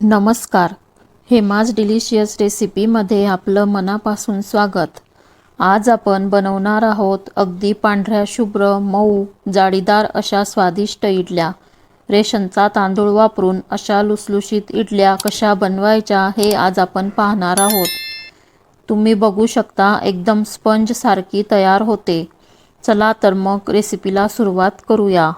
नमस्कार. हेमाज डिलिशियस रेसिपीमध्ये आपलं मनापासून स्वागत. आज आपण बनवणार आहोत अगदी पांढऱ्या शुभ्र मऊ जाळीदार अशा स्वादिष्ट इडल्या. रेशनचा तांदूळ वापरून अशा लुसलुशीत इडल्या कशा बनवायच्या हे आज आपण पाहणार आहोत. तुम्ही बघू शकता एकदम स्पंजसारखी तयार होते. चला तर मग रेसिपीला सुरुवात करूया.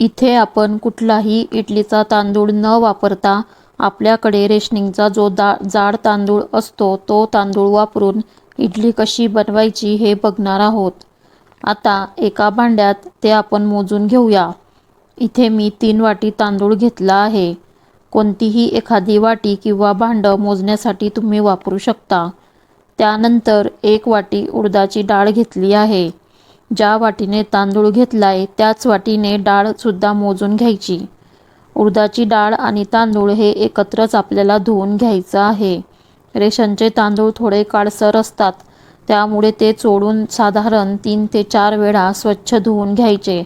इथे आपण कुठलाही इडलीचा तांदूळ न वापरता आपल्याकडे रेशनिंगचा जो दा जाड तांदूळ असतो तो तांदूळ वापरून इडली कशी बनवायची हे बघणार आहोत. आता एका भांड्यात ते आपण मोजून घेऊया. इथे मी तीन वाटी तांदूळ घेतला आहे. कोणतीही एखादी वाटी किंवा भांडं मोजण्यासाठी तुम्ही वापरू शकता. त्यानंतर एक वाटी उडदाची डाळ घेतली आहे. ज्या वाटीने तांदूळ घेतला आहे त्याच वाटीने डाळसुद्धा मोजून घ्यायची. उडदाची डाळ आणि तांदूळ हे एकत्रच आपल्याला धुवून घ्यायचं आहे. रेशनचे तांदूळ थोडे काळसर असतात त्यामुळे ते चोडून साधारण तीन ते चार वेळा स्वच्छ धुवून घ्यायचे.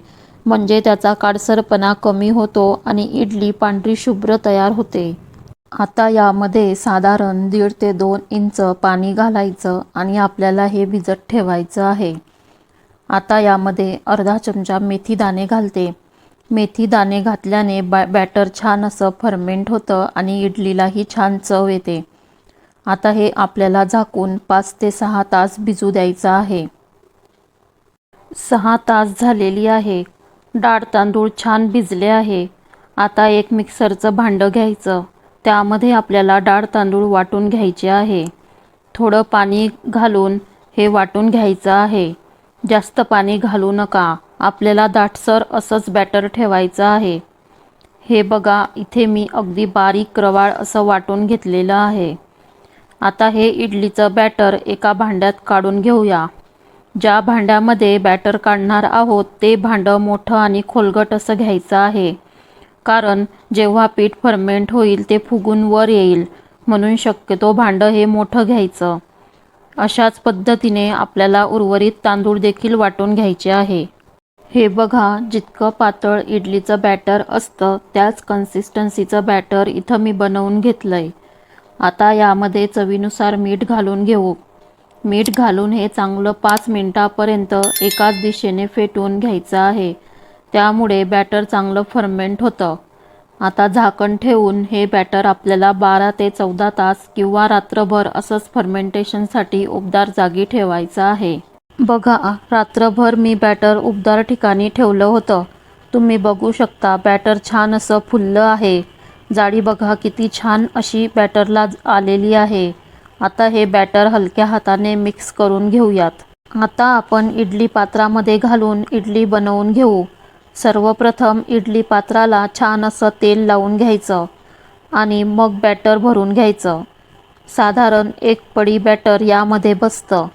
म्हणजे त्याचा काळसरपणा कमी होतो आणि इडली पांढरी शुभ्र तयार होते. आता यामध्ये साधारण दीड ते दोन इंच पाणी घालायचं आणि आपल्याला हे भिजत ठेवायचं आहे. आता यामध्ये अर्धा चमचा मेथी दाणे घालते. मेथी दाणे घातल्याने बॅ बॅटर छान असं फर्मेंट होतं आणि इडलीलाही छान चव येते. आता हे आपल्याला झाकून पाच ते सहा तास भिजू द्यायचं आहे. सहा तास झालेली आहे. डाळ तांदूळ छान भिजले आहे. आता एक मिक्सरचं भांडं घ्यायचं. त्यामध्ये आपल्याला डाळ तांदूळ वाटून घ्यायचे आहे. थोडं पाणी घालून हे वाटून घ्यायचं आहे. जास्त पाणी घालू नका. आपल्याला दाटसर असंच बॅटर ठेवायचं आहे. हे बघा इथे मी अगदी बारीक रवाळ असं वाटून घेतलेलं आहे. आता हे इडलीचं बॅटर एका भांड्यात काढून घेऊया. ज्या भांड्यामध्ये बॅटर काढणार आहोत ते भांडं मोठं आणि खोलगट असं घ्यायचं आहे. कारण जेव्हा पीठ फर्मेंट होईल ते फुगून वर येईल म्हणून शक्यतो भांडं हे मोठं घ्यायचं. अशाच पद्धतीने आपल्याला उर्वरित तांदूळ देखील वाटून घ्यायचे आहे. हे बघा जितकं पातळ इडलीचं बॅटर असतं त्याच कन्सिस्टन्सीचं बॅटर इथं मी बनवून घेतलं आहे आता यामध्ये चवीनुसार मीठ घालून घेऊ. मीठ घालून हे चांगलं पाच मिनटापर्यंत एकाच दिशेने फेटून घ्यायचं आहे. त्यामुळे बॅटर चांगलं फर्मेंट होतं. आता झाकण ठेवून हे बॅटर आपल्याला बारा ते चौदा तास किंवा रात्रभर असंच फर्मेंटेशनसाठी उबदार जागी ठेवायचं आहे. बघा रात्रभर मी बॅटर उबदार ठिकाणी ठेवलं होतं. तुम्ही बघू शकता बॅटर छान असं फुललं आहे. जाडी बघा किती छान अशी बॅटरला आलेली आहे. आता हे बॅटर हलक्या हाताने मिक्स करून घेऊयात. आता आपण इडली पात्रामध्ये घालून इडली बनवून घेऊ. सर्वप्रथम इडली पात्राला छान असं तेल लावून घ्यायचं आणि मग बॅटर भरून घ्यायचं. साधारण एक पडी बॅटर यामध्ये बसतं.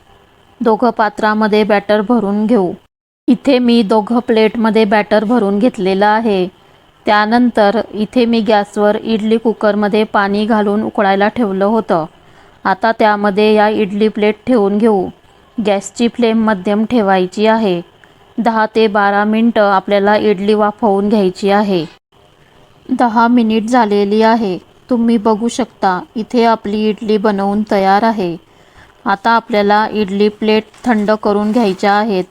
दोघं पात्रामध्ये बॅटर भरून घेऊ. इथे मी दोघं प्लेटमध्ये बॅटर भरून घेतलेलं आहे. त्यानंतर इथे मी गॅसवर इडली कुकरमध्ये पाणी घालून उकळायला ठेवलं होतं. आता त्यामध्ये या इडली प्लेट ठेवून घेऊ. गॅसची फ्लेम मध्यम ठेवायची आहे. दहा ते बारा मिनटं आपल्याला इडली वाफवून घ्यायची आहे. दहा मिनिट झालेली आहे. तुम्ही बघू शकता इथे आपली इडली बनवून तयार आहे. आता आपल्याला इडली प्लेट थंड करून घ्यायच्या आहेत.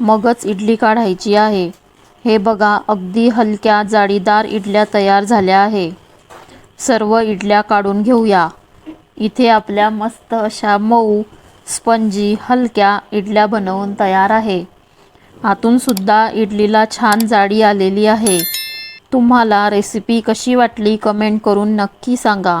मगच इडली काढायची आहे. हे बघा अगदी हलक्या जाळीदार इडल्या तयार झाल्या आहे. सर्व इडल्या काढून घेऊया. इथे आपल्या मस्त अशा मऊ स्पंजी हलक्या इडल्या बनवून तयार आहे. आतूनसुद्धा इडलीला छान जाडी आलेली आहे. तुम्हाला रेसिपी कशी वाटली कमेंट करून नक्की सांगा.